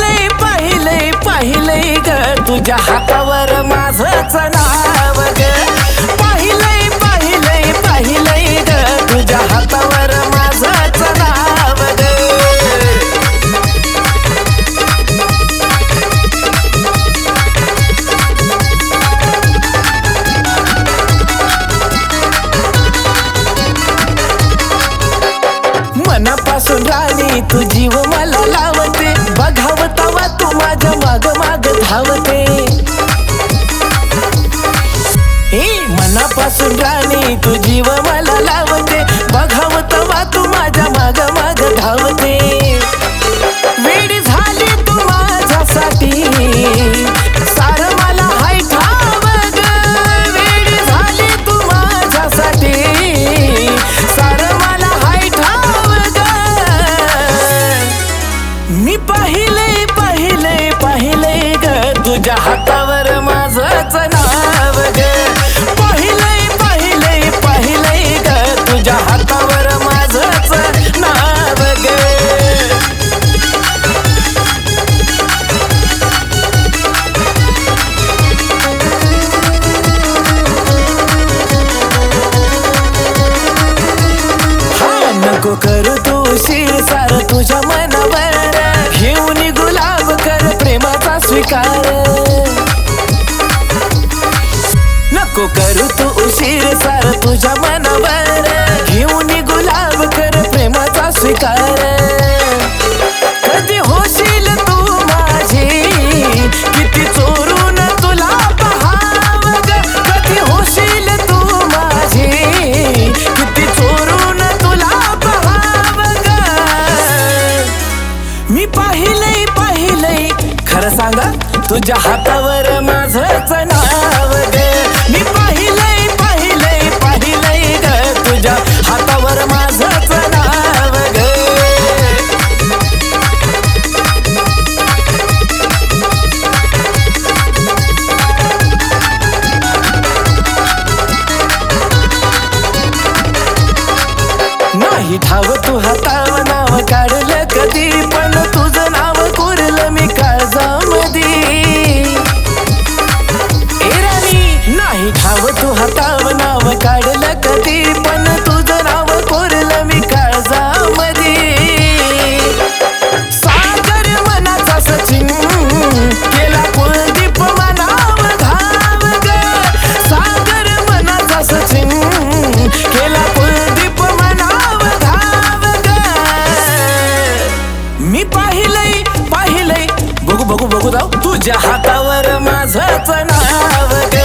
पाहिलंय पाहिलंय पाहिलंय ग तुझ्या हातावर माझंच नाव ग. पाहिलंय पाहिलंय पाहिलंय ग तुझ्या हातावर माझंच नाव ग. मनापासून राणी तू जीव राणी तू जीव मला लावते. बघाव तवा तू माझ्या माग माग धावते. वेडी झाली तू माझ्यासाठी. सार मला हाय ठाव ग झाली तू माझ्यासाठी. सार मला हाय ठाव ग मी पाहिलंय पाहिलंय पाहिलंय ग तुझ्या हातावर नको करू तू सार तुझ्या मनावर. घेऊन गुलाब कर प्रेमाचा स्वीकार. नको करू तू उशीर सार तुझ्या मनावर. तुझ्या हातावर माझंच नाव ग मी पाहिलंय पाहिलंय पाहिलंय ग. तुझ्या हातावर माझंच नाव ग नाही ठाव तू हाताव नाव काढलं नावावर माझाच नाव